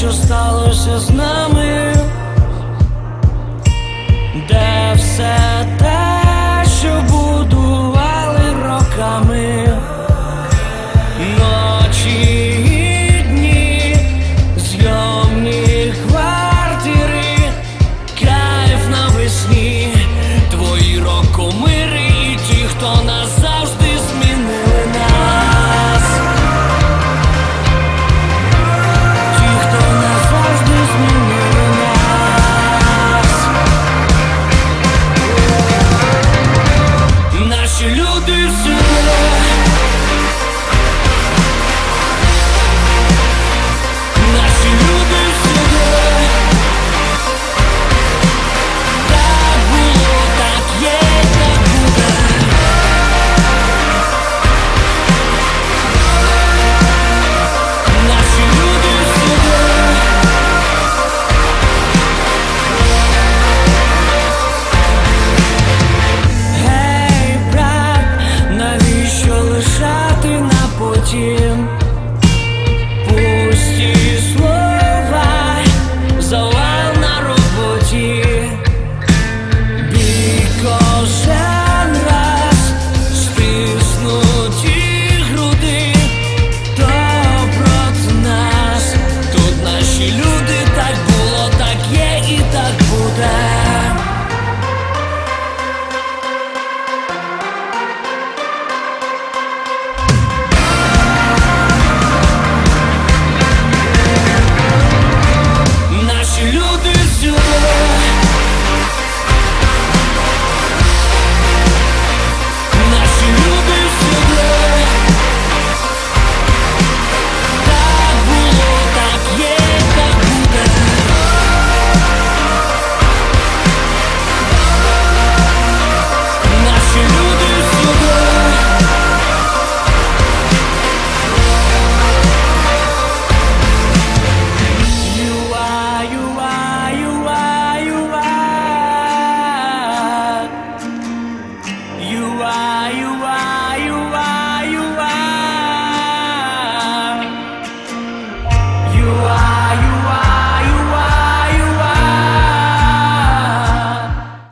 що сталося з нами. наші люди всі.